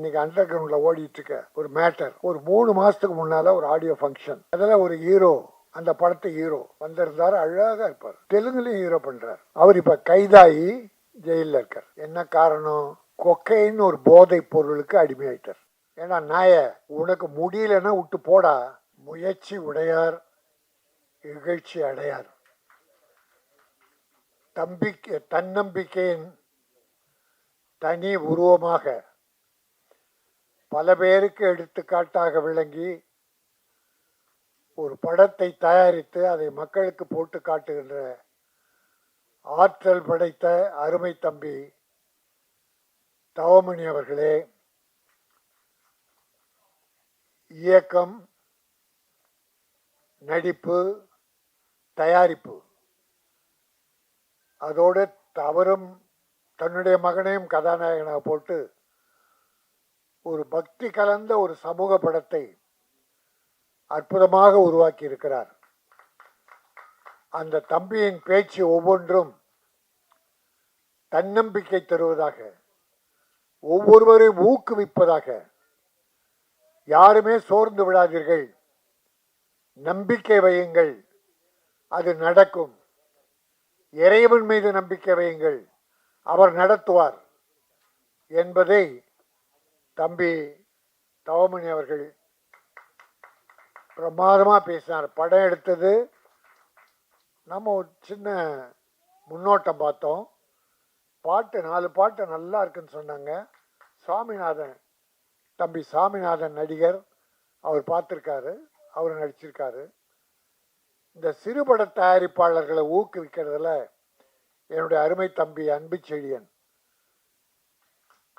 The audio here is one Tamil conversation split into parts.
இன்னைக்கு அண்டர் கிரவுண்ட்ல ஓடிட்டு இருக்க ஒரு மேட்டர் ஒரு மூணு மாசத்துக்கு முன்னால ஒரு ஆடியோ ஃபங்க்ஷன் அதுல ஒரு ஹீரோ அந்த படத்து ஹீரோ வந்திருந்தாரு அழகா இருப்பார். தெலுங்குலயும் ஹீரோ பண்றார். அவர் இப்ப கைதாகி ஜெயிலில் இருக்கார். என்ன காரணம்? கொக்கைன்னு ஒரு போதை பொருளுக்கு அடிமையாயிட்டார். ஏன்னா நாய உனக்கு முடியலன்னா விட்டு போடா. முயற்சி உடையார் இகழ்ச்சி அடையார். தம்பிக்கை தன்னம்பிக்கையின் தனி உருவமாக பல பேருக்கு எடுத்துக்காட்டாக விளங்கி ஒரு படத்தை தயாரித்து அதை மக்களுக்கு போட்டு காட்டுகின்ற ஆற்றல் படைத்த அருமை தம்பி தவமணி அவர்களே இயக்கம் நடிப்பு தயாரிப்பு. அதோடு அவரும் தன்னுடைய மகனையும் கதாநாயகனாக போட்டு ஒரு பக்தி கலந்த ஒரு சமூக படத்தை அற்புதமாக உருவாக்கி இருக்கிறார் அந்த தம்பியின் பேச்சு ஒவ்வொன்றும் தன்னம்பிக்கை தருவதாக ஒவ்வொருவரையும் ஊக்குவிப்பதாக. யாருமே சோர்ந்து விடாதீர்கள். நம்பிக்கை வையுங்கள். அது நடக்கும். இறைவன் மீது நம்பிக்கை வையுங்கள். அவர் நடத்துவார் என்பதை தம்பி தவமணி அவர்கள் பிரமாதமாக பேசினார். படம் எடுத்தது. நம்ம ஒரு சின்ன முன்னோட்டம் பார்த்தோம். பாட்டு நாலு பாட்டு நல்லா இருக்குன்னு சொன்னாங்க. சாமிநாதன் தம்பி சாமிநாதன் நடிகர் அவர் பார்த்துருக்காரு. அவர் நடிச்சிருக்காரு. இந்த சிறுபட தயாரிப்பாளர்களை ஊக்குவிக்கிறதுல என்னுடைய அருமை தம்பி அன்பு செழியன்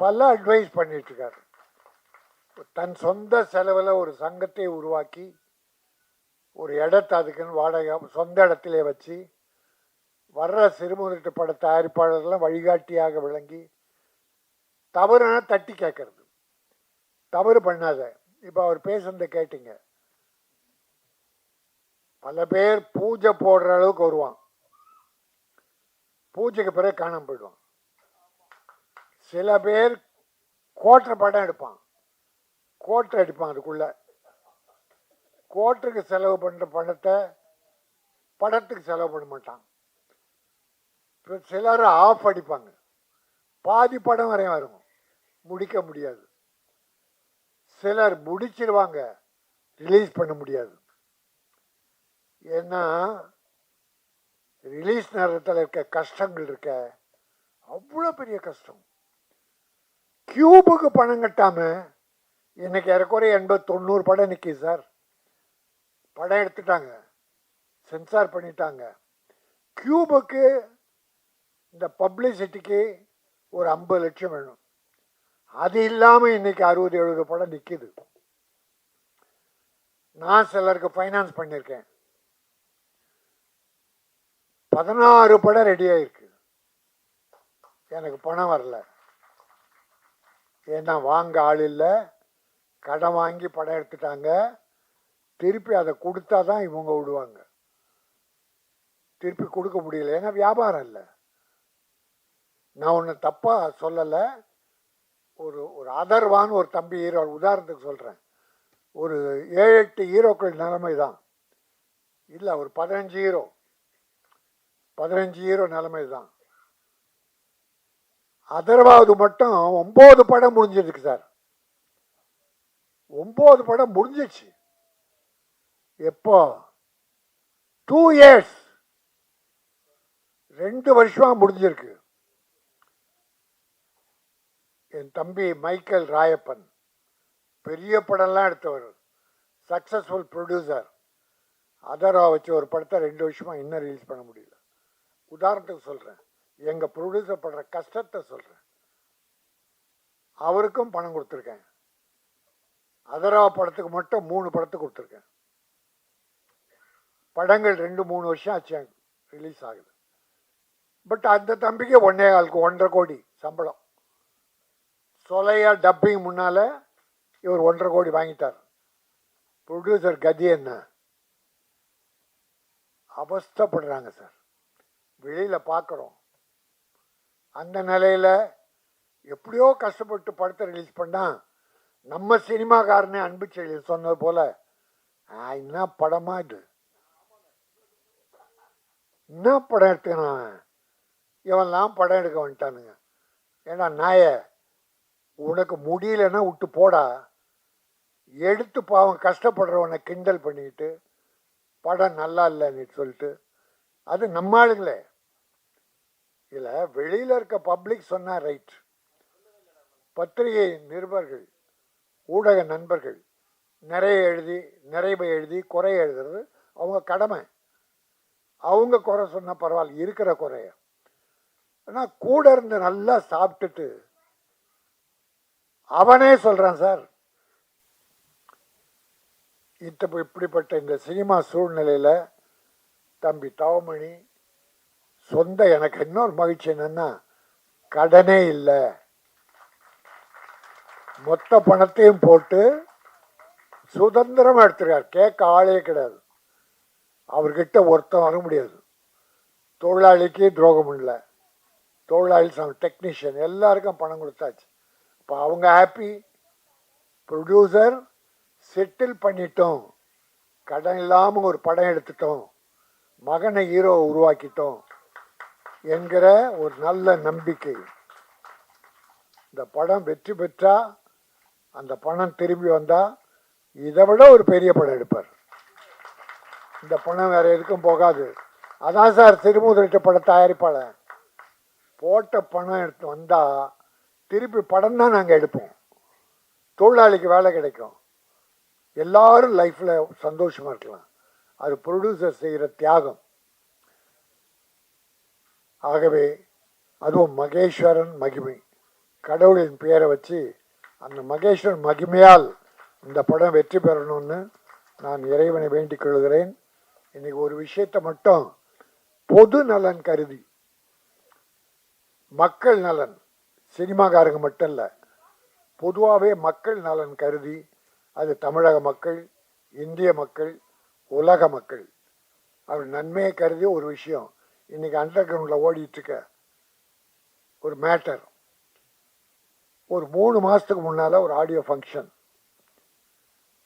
பல அட்வைஸ் பண்ணிட்டுருக்கார். தன் சொந்த செலவில் ஒரு சங்கத்தை உருவாக்கி ஒரு இடத்தை அதுக்குன்னு வாடகை சொந்த இடத்திலே வச்சு வர்ற சிறுமுதிட்டு பட தயாரிப்பாளர்லாம் வழிகாட்டியாக விளங்கி தவறுனா தட்டி கேட்கறது தவறு பண்ணாத. இப்போ அவர் பேசுனதை கேட்டீங்க. பல பேர் பூஜை போடுற அளவுக்கு வருவான். பூஜைக்கு பிறகு காணாம போயிடுவான். சில பேர் கோட்டை படம் எடுப்பான் கோட்டை அடிப்பான் அதுக்குள்ள. கோட்டுக்கு செலவு பண்ணுற பணத்தை படத்துக்கு செலவு பண்ண மாட்டான் சிலர் ஆஃப் அடிப்பாங்க. பாதி படம் வரையும் வரும். முடிக்க முடியாது. சிலர் முடிச்சிருவாங்க. ரிலீஸ் பண்ண முடியாது. ஏன்னா ரிலீஸ் நேரத்தில் இருக்க கஷ்டங்கள் இருக்க. அவ்வளோ பெரிய கஷ்டம். கியூபுக்கு பணம் கட்டாமல் இன்னைக்கு ஏறக்குறைய எண்பது தொண்ணூறு படம் நிற்கிது சார். படம் எடுத்துட்டாங்க. சென்சார் பண்ணிட்டாங்க. கியூபுக்கு இந்த பப்ளிசிட்டிக்கு ஒரு ஐம்பது லட்சம் வேணும். அது இல்லாமல் இன்னைக்கு அறுபது எழுபது படம் நிற்கிது நான் சிலருக்கு ஃபைனான்ஸ் பண்ணியிருக்கேன். பதினாறு படம் ரெடி ஆயிருக்கு. எனக்கு பணம் வரல. ஏன்னா வாங்க ஆள் இல்லை. கடன் வாங்கி படம் எடுத்துட்டாங்க. திருப்பி அதை கொடுத்தா தான் இவங்க விடுவாங்க. திருப்பி கொடுக்க முடியல. ஏன்னா வியாபாரம் இல்லை. நான் ஒன்று தப்பாக சொல்லலை. ஒரு ஒரு அதர்வான்னு ஒரு தம்பி ஹீரோ உதாரணத்துக்கு சொல்கிறேன் ஒரு ஏழு எட்டு ஹீரோக்கள் நிலைமை தான். இல்லை ஒரு பதினஞ்சு ஹீரோ. பதினஞ்சு ஹீரோ நிலைமை தான். அதர்வாவது மட்டும் ஒம்பது படம் முடிஞ்சிருக்கு சார். ஒம்பது படம் முடிஞ்சிச்சு. எப்போ? டூ இயர்ஸ் ரெண்டு வருஷமாக முடிஞ்சிருக்கு. என் தம்பி மைக்கேல் ராயப்பன். பெரிய படம்லாம் எடுத்தவர். Successful producer. அதரா வச்சு ஒரு படத்தை ரெண்டு வருஷமாக இன்னும் ரிலீஸ் பண்ண முடியல. உதாரணத்துக்கு சொல்கிறேன் எங்கள் ப்ரொடியூசர் படுற கஷ்டத்தை சொல்கிறேன் அவருக்கும் பணம் கொடுத்துருக்கேன். அதரா படத்துக்கு மட்டும் மூணு படத்துக்கு கொடுத்துருக்கேன். படங்கள் ரெண்டு மூணு வருஷம் ஆச்சு ரிலீஸ் ஆகுது. பட் அந்த தம்பிக்கு ஒன்னே காலுக்கு ஒன்றரை கோடி சம்பளம். சொலையா டப்பிங் முன்னால இவர் ஒன்றரை கோடி வாங்கிட்டார். ப்ரொடியூசர் கதி என்ன? அவஸ்தப்படுறாங்க சார். வெளியில் பார்க்குறோம் அந்த நிலையில் எப்படியோ கஷ்டப்பட்டு படத்தை ரிலீஸ் பண்ணால் நம்ம சினிமாக்காரனே அன்பு செழியன் சொன்னது போல் "ஆ, என்ன படமா இது? என்ன படம் எடுத்துக்கிறான் இவன்லாம் படம் எடுக்க வந்துட்டானுங்க. ஏன்னா நாய உனக்கு முடியலன்னா விட்டு போடா. எடுத்து பாவம் கஷ்டப்படுறவனை கிண்டல் பண்ணிக்கிட்டு படம் நல்லா இல்லைன்னு சொல்லிட்டு அது நம்ம ஆளுங்களே. இதில் வெளியில் இருக்க பப்ளிக் சொன்னால் ரைட் பத்திரிகை நிருபர்கள் ஊடக நண்பர்கள் நிறைய எழுதி நிறைவை எழுதி குறை எழுதுறது அவங்க கடமை. அவங்க குறை சொன்னால் பரவாயில்ல இருக்கிற குறைய. ஆனால் கூட இருந்து நல்லா சாப்பிட்டுட்டு அவனே சொல்கிறான் சார் இத்த இப்படிப்பட்ட இந்த சினிமா சூழ்நிலையில் தம்பி தவமணி சொந்த எனக்கு இன்னொரு மகிழ்ச்சி என்னன்னா கடனே இல்லை. மொத்த பணத்தையும் போட்டு சுதந்திரமாக எடுத்துருக்கார். கேட்க ஆளே கிடையாது. அவர்கிட்ட ஒருத்தன் வர முடியாது. தொழிலாளிக்கு துரோகம் இல்லை. தொழிலாளி டெக்னீஷியன் எல்லாருக்கும் பணம் கொடுத்தாச்சு. இப்போ அவங்க ஹாப்பி ப்ரொடியூசர் செட்டில் பண்ணிட்டோம். கடன் இல்லாமல் ஒரு படம் எடுத்துட்டோம். மகனை ஹீரோவை உருவாக்கிட்டோம். என்கிற ஒரு நல்ல நம்பிக்கை. இந்த படம் வெற்றி பெற்றால் அந்த பணம் திரும்பி வந்தால் இதை விட ஒரு பெரிய படம் எடுப்பார். இந்த பணம் வேறு எதுக்கும் போகாது. அதான் சார் திருமுதிரிட்ட பட தயாரிப்பாளர். போட்ட பணம் எடுத்து வந்தால் திருப்பி படம் தான் நாங்கள் எடுப்போம். தொழிலாளிக்கு வேலை கிடைக்கும். எல்லாரும் லைஃப்பில் சந்தோஷமாக இருக்கலாம். அது ப்ரொடியூசர் செய்கிற தியாகம். ஆகவே அதுவும் மகேஸ்வரன் மகிமை. கடவுளின் பெயரை வச்சு அந்த மகேஸ்வரன் மகிமையால் இந்த படம் வெற்றி பெறணும்னு நான் இறைவனை வேண்டிக் கொள்கிறேன். இன்னைக்கு ஒரு விஷயத்தை மட்டும் பொது நலன் கருதி மக்கள் நலன் சினிமாக்காரங்க மட்டும் இல்லை பொதுவாகவே மக்கள் நலன் கருதி அது தமிழக மக்கள் இந்திய மக்கள் உலக மக்கள். அவர் நன்மையை கருதி ஒரு விஷயம் இன்னைக்கு அண்டர் கிரவுண்டில் ஓடிட்டு இருக்க ஒரு மேட்டர் ஒரு மூணு மாதத்துக்கு முன்னால் ஒரு ஆடியோ ஃபங்க்ஷன்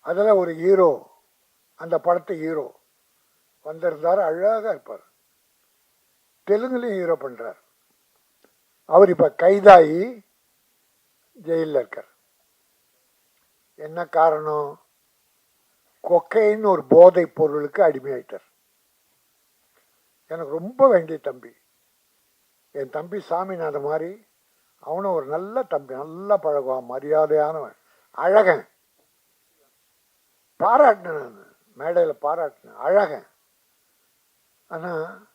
அதில் ஒரு ஹீரோ அந்த படத்து ஹீரோ வந்திருந்தார் அழகாக இருப்பார். தெலுங்குலேயும் ஹீரோ பண்ணுறார் அவர் இப்போ கைதாகி ஜெயிலில் இருக்கார். என்ன காரணம்? கொக்கைன்னு ஒரு போதைப் பொருளுக்கு அடிமையாயிட்டார். எனக்கு ரொம்ப வேண்டிய தம்பி. என் தம்பி சாமிநாதன் மாதிரி அவனும் ஒரு நல்ல தம்பி நல்லா பழகுவான் மரியாதையானவன் அழகன். பாராட்டினேன் நான் மேடையில் பாராட்டினேன் அழகன். ஆனால்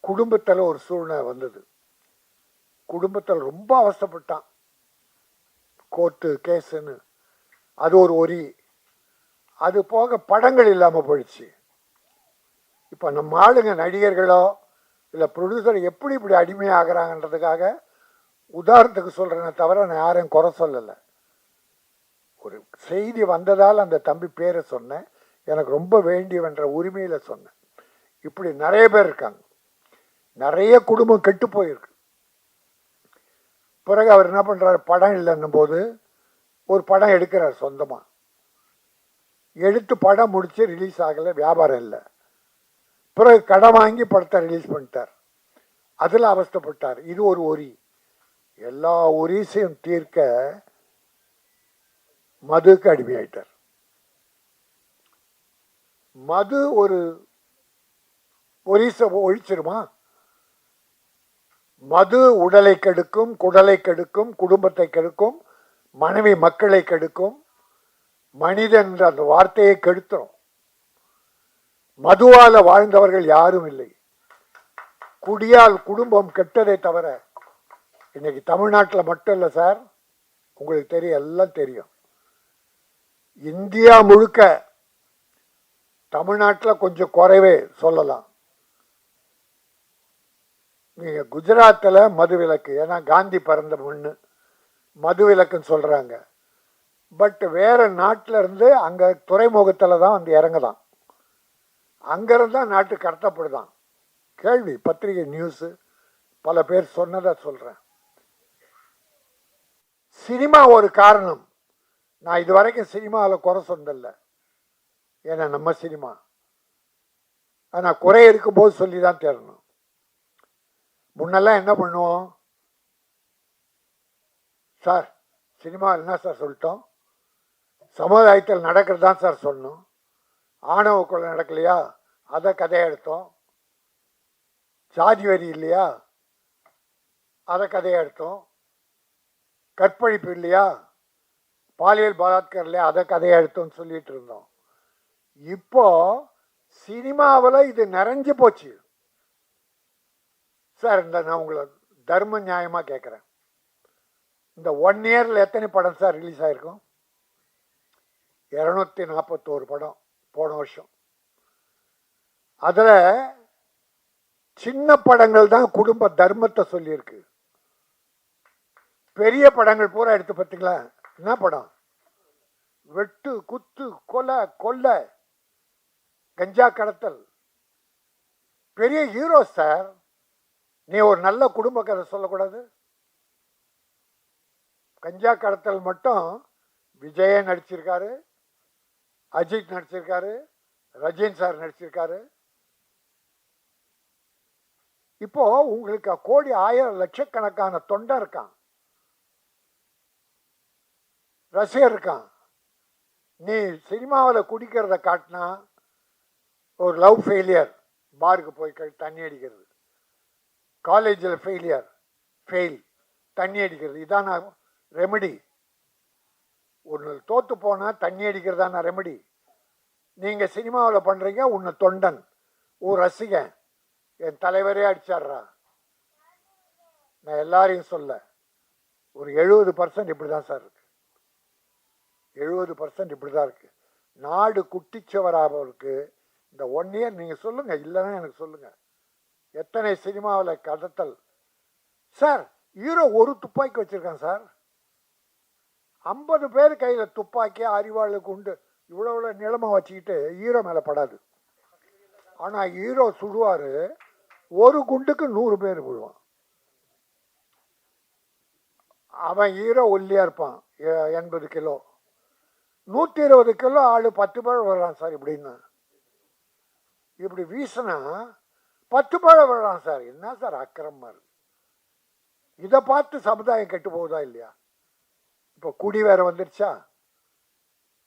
குடும்பத்தில் ஒரு சூழ்நிலை வந்தது. குடும்பத்தில் ரொம்ப அவசப்பட்டான் கோர்ட்டு கேஸுன்னு. அது ஒரு ஒரி. அது போக படங்கள் இல்லாமல் போயிடுச்சு. இப்போ நம்ம ஆளுங்க நடிகர்களோ இல்லை ப்ரொடியூசர் எப்படி இப்படி அடிமையாகிறாங்கன்றதுக்காக உதாரணத்துக்கு சொல்கிறேனே தவிர நான் யாரையும் குறை சொல்லலை. ஒரு செய்தி வந்ததால் அந்த தம்பி பேரை சொன்னேன். எனக்கு ரொம்ப வேண்டியவன்ற உரிமையில் சொன்னேன். இப்படி நிறைய பேர் இருக்காங்க. நிறைய குடும்பம் கெட்டு போயிருக்கு. பிறகு அவர் என்ன பண்ணுறாரு படம் இல்லைன்னும் போது ஒரு படம் எடுக்கிறார் சொந்தமாக எடுத்து படம் முடித்து ரிலீஸ் ஆகலை வியாபாரம் இல்லை. பிறகு கடன் வாங்கி படத்தை ரிலீஸ் பண்ணிட்டார். அதில் அவஸ்தைப்பட்டார். இது ஒரு ஒரி. எல்லா ஒரிசையும் தீர்க்க மதுக்கு அடிமையாயிட்டார். மது ஒரு ஒரிசை ஒழிச்சிருமா? மது உடலை கெடுக்கும் குடலை கெடுக்கும் குடும்பத்தை கெடுக்கும் மனைவி மக்களை கெடுக்கும் மனிதன் என்ற அந்த வார்த்தையை கெடுத்துரும். மதுவால வாழ்ந்தவர்கள் யாரும் இல்லை. குடியால் குடும்பம் கெட்டதை தவிர இன்னைக்கு தமிழ்நாட்டில் மட்டும் இல்லை சார் உங்களுக்கு தெரியும் எல்லாம் தெரியும். இந்தியா முழுக்க தமிழ்நாட்டில் கொஞ்சம் குறைவே சொல்லலாம். நீங்கள் குஜராத்தில் மதுவிலக்கு ஏன்னா காந்தி பிறந்த மண்ணு மது விலக்குன்னு பட் வேறு நாட்டில இருந்து துறைமுகத்தில் தான் வந்து இறங்குதான். அங்கிருந்து தான் நாட்டு கடத்தப்படுதான். கேள்வி பத்திரிகை நியூஸு பல பேர் சொன்னதை சொல்றேன். சினிமா ஒரு காரணம். நான் இது வரைக்கும் சினிமாவில் குறை சொன்னதில்லை. ஏன்னா நம்ம சினிமா. ஆனால் குறை இருக்கும்போது சொல்லி தான் தேரணும் முன்னெல்லாம் என்ன பண்ணுவோம்? சார் சினிமா என்ன சார் சொல்லிட்டோம்? சமுதாயத்தில் நடக்கிறது தான் சார் சொன்னோம். ஆணவ கொலை நடக்கலையா? அதை கதையை எடுத்தோம் சாதி வரி இல்லையா? அதை கதையை எடுத்தோம் கற்பழிப்பு இல்லையா? பாலியல் பலாத்காரம் இல்லையா? அதை கதையை எடுத்தோம்னு சொல்லிட்டு இருந்தோம். இப்போ சினிமாவில் இது நிறைஞ்சு போச்சு. சார் இந்த நான் உங்களை தர்ம நியாயமாக கேட்குறேன் இந்த ஒன் இயரில் எத்தனை படம் சார் ரிலீஸ் ஆயிருக்கும்? இரநூத்தி நாற்பத்தோரு படம். போன வருஷம். அதில் சின்ன படங்கள் தான் குடும்ப தர்மத்தை சொல்லியிருக்கு. பெரிய படங்கள் பூரா எடுத்து பார்த்தீங்களா என்ன படம்? வெட்டு குத்து கொலை கொள்ளை கஞ்சா கடத்தல். பெரிய ஹீரோ சார் நீ ஒரு நல்ல குடும்ப கதை சொல்லக்கூடாது. கஞ்சா கடத்தல் மட்டும் விஜயன் நடிச்சிருக்காரு. அஜித் நடிச்சிருக்காரு ரஜினி சார் நடிச்சிருக்காரு. இப்போ உங்களுக்கு கோடி ஆயிரம் லட்சக்கணக்கான தொண்டை இருக்கான். ரசிகர் இருக்கான். நீ சினிமாவில் குடிக்கிறத காட்டினா ஒரு லவ் ஃபெயிலியர் பாருக்கு போய் தண்ணி அடிக்கிறது. காலேஜில் ஃபெயிலியர் ஃபெயில் தண்ணி அடிக்கிறது. இதான் ரெமெடி? ஒன்று தோத்து போனால் தண்ணி அடிக்கிறதான ரெமெடி நீங்கள் சினிமாவில் பண்ணுறீங்க உன்னை தொண்டன். ஒரு ரசிகன். என் தலைவரே அடிச்சாடுறா நான் எல்லாரையும் சொல்ல ஒரு எழுபது பர்சன்ட் இப்படி தான் சார் இருக்கு. எழுபது பர்சன்ட் இப்படி தான் இருக்கு. நாடு குட்டிச்சவராபவருக்கு இந்த ஒன் இயர் நீங்கள் சொல்லுங்கள் இல்லைன்னா எனக்கு சொல்லுங்கள் எத்தனை சினிமாவில் கடத்தல் சார் ஹீரோ ஒரு துப்பாக்கி வச்சுருக்கான் சார். ஐம்பது பேர் கையில் துப்பாக்கி அறிவாளு குண்டு இவ்வளோ இவ்வளோ நிலமை வச்சுக்கிட்டு ஹீரோ மேலே படாது. ஆனால் ஹீரோ சுடுவார். ஒரு குண்டுக்கு நூறு பேர் விழுவான் அவன் ஹீரோ ஒல்லியாக இருப்பான். எ- எண்பது கிலோ. நூற்றி இருபது கிலோ ஆள் பத்து பேர் வர்றான் சார் இப்படின்னு. இப்படி வீசினா பத்து பேர் வர்றான் சார். என்ன சார் அக்கிரமாக இருக்கு இதை பார்த்து சமுதாயம் கெட்டு போகுதா இல்லையா? இப்போ குடி வேற வந்துருச்சா?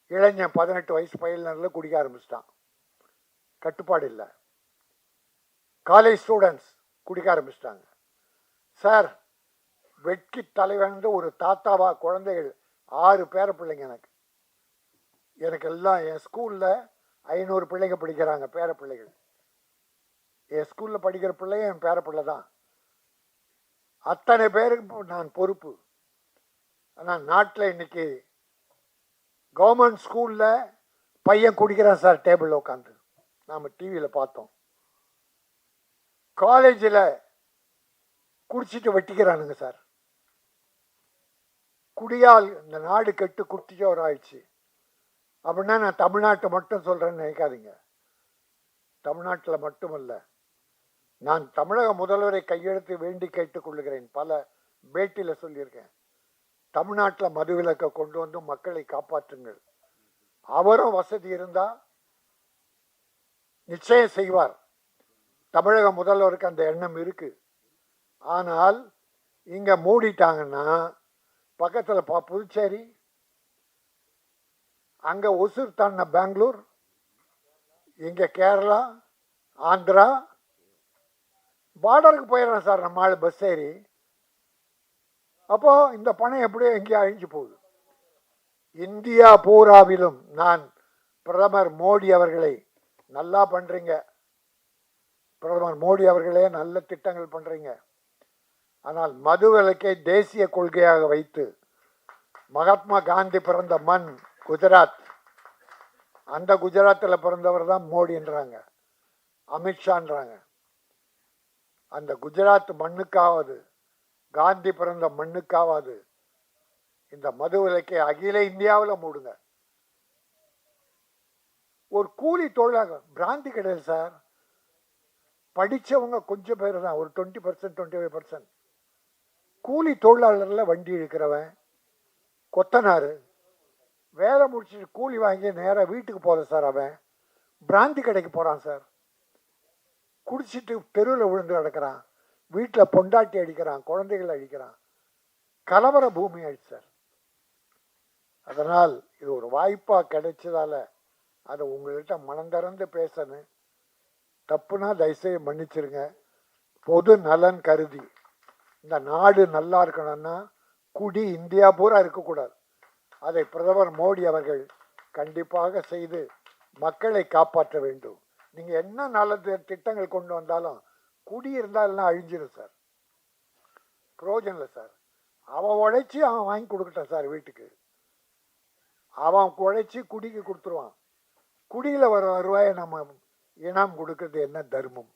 இளைஞன் பதினெட்டு வயசு பயிலினரில் குடிக்க ஆரம்பிச்சிட்டான். கட்டுப்பாடு இல்லை. காலேஜ் ஸ்டூடெண்ட்ஸ் குடிக்க ஆரம்பிச்சிட்டாங்க. சார் வெட்கி தலைவன் ஒரு தாத்தாவா குழந்தைகள் ஆறு பேர பிள்ளைங்க எனக்கு. எனக்கு எல்லாம் என் ஸ்கூலில் ஐநூறு பிள்ளைங்க படிக்கிறாங்க பேர பிள்ளைகள். என் ஸ்கூலில் படிக்கிற பிள்ளைங்க என் பேர பிள்ளை தான். அத்தனை பேருக்கு நான் பொறுப்பு. ஆனால் நாட்டில் இன்னைக்கு கவர்மெண்ட் ஸ்கூலில் பையன் குடிக்கிறான் சார் டேபிளில் உட்காந்து நாம் டிவியில் பார்த்தோம். காலேஜில் குடிச்சிட்டு வெட்டிக்கிறானுங்க சார். குடியால் இந்த நாடு கெட்டு குட்டிச்சோர் ஆயிடுச்சு. அப்படின்னா நான் தமிழ்நாட்டை மட்டும் சொல்கிறேன்னு நினைக்காதீங்க. தமிழ்நாட்டில் மட்டுமல்ல நான் தமிழக முதல்வரை கையெழுத்து வேண்டி கேட்டுக்கொள்கிறேன் பல பேட்டியில் சொல்லியிருக்கேன். தமிழ்நாட்டில் மதுவிலக்கை கொண்டு வந்து மக்களை காப்பாற்றுங்கள். அவரும் வசதி இருந்தால் நிச்சயம் செய்வார். தமிழக முதல்வருக்கு அந்த எண்ணம் இருக்குது ஆனால் இங்கே மூடிட்டாங்கன்னா பக்கத்தில் பா புதுச்சேரி அங்கே ஒசூர் தாண்ட பெங்களூர் இங்கே கேரளா ஆந்திரா பார்டருக்கு போயிடுறேன் சார் நம்ம ஆள் பஸ் ஏறி. அப்போ இந்த பணம் எப்படியோ எங்கேயோ அழிஞ்சு போகுது. இந்தியா பூராவிலும் நான் பிரதமர் மோடி அவர்களை நல்லா பண்ணுறீங்க பிரதமர் மோடி அவர்களே நல்ல திட்டங்கள் பண்ணுறீங்க ஆனால் மது விலக்கை தேசிய கொள்கையாக வைத்து மகாத்மா காந்தி பிறந்த மண் குஜராத். அந்த குஜராத்தில் பிறந்தவர் தான் மோடின்றாங்க அமித்ஷான்றாங்க. அந்த குஜராத் மண்ணுக்காவது காந்தி பிறந்த மண்ணுக்காவது இந்த மது விலக்கை அகில இந்தியாவில் மூடுங்க. ஒரு கூலி தொழிலாக பிராந்தி கிடையாது சார். படித்தவங்க கொஞ்சம் பேர் தான் ஒரு twenty percent twenty five percent கூலி தொழிலாளரில் வண்டி இழுக்கிறவன் கொத்தனார். வேலை முடிச்சுட்டு கூலி வாங்கி நேராக வீட்டுக்கு போகிறேன் சார் அவன். பிராந்தி கடைக்கு போகிறான் சார். குடிச்சிட்டு தெருவில் விழுந்து கிடக்கிறான். வீட்டில் பொண்டாட்டி அடிக்கிறான் குழந்தைகள் அடிக்கிறான். கலவர பூமி ஆயிடுச்சு சார். அதனால் இது ஒரு வாய்ப்பாக கிடைச்சதால அதை உங்கள்கிட்ட மனந்தறந்து பேசணும். தப்புனா தயவுசெய்து மன்னிச்சிருங்க. பொது நலன் கருதி. இந்த நாடு நல்லா இருக்கணும்னா குடி இந்தியா பூரா இருக்கக்கூடாது. அதை பிரதமர் மோடி அவர்கள் கண்டிப்பாக செய்து மக்களை காப்பாற்ற வேண்டும். நீங்கள் என்ன நல்ல திட்டங்கள் கொண்டு வந்தாலும் குடி இருந்தால் எல்லாம் அழிஞ்சிடும் சார். பிரயோஜனம் இல்லை சார். அவன் உழைச்சி அவன் வாங்கி கொடுக்கட்டான் சார் வீட்டுக்கு. அவன் உழைச்சி குடிக்கு கொடுத்துருவான். குடியில் வர வருவாயை நம்ம இனம் கொடுக்கறது என்ன தர்மம்?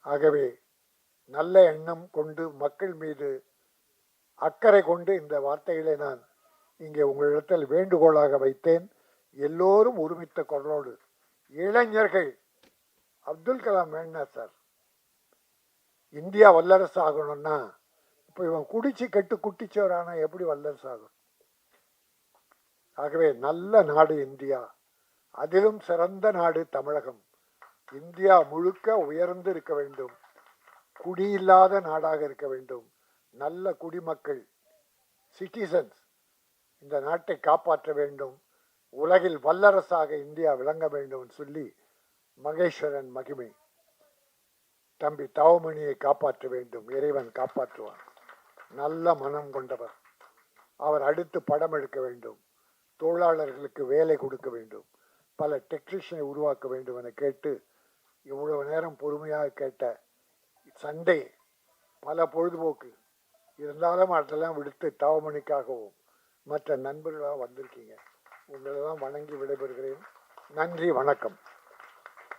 ஆகவே நல்ல எண்ணம் கொண்டு மக்கள் மீது அக்கறை கொண்டு இந்த வார்த்தைகளை நான் இங்கே உங்களிடத்தில் வேண்டுகோளாக வைத்தேன். எல்லோரும் ஒருமித்த குரலோடு. இளைஞர்கள் அப்துல் கலாம் வேண்டாம் சார். இந்தியா வல்லரசு ஆகணும்னா இப்போ இவன் குடிச்சு கெட்டு குட்டிச்சவரானா எப்படி வல்லரசு ஆகும் ஆகவே நல்ல நாடு இந்தியா. அதிலும் சிறந்த நாடு தமிழகம். இந்தியா முழுக்க உயர்ந்து இருக்க வேண்டும். குடியில்லாத நாடாக இருக்க வேண்டும். நல்ல குடிமக்கள் சிட்டிசன்ஸ் இந்த நாட்டை காப்பாற்ற வேண்டும். உலகில் வல்லரசாக இந்தியா விளங்க வேண்டும் சொல்லி மகேஸ்வரன் மகிமை. தம்பி தவமணியை காப்பாற்ற வேண்டும் இறைவன் காப்பாற்றுவான். நல்ல மனம் கொண்டவர். அவர் அடுத்து படம் எடுக்க வேண்டும். தொழிலாளர்களுக்கு வேலை கொடுக்க வேண்டும். பல டெக்னீஷியனை உருவாக்க வேண்டும் என கேட்டு இவ்வளவு நேரம் பொறுமையாக கேட்ட சண்டே பல பொழுதுபோக்கு. இருந்தாலும் அதெல்லாம் விடுத்து தவமணிக்காகவும் மற்ற நண்பர்களாக வந்திருக்கீங்க. தான் வணங்கி விடைபெறுகிறேன். நன்றி வணக்கம்.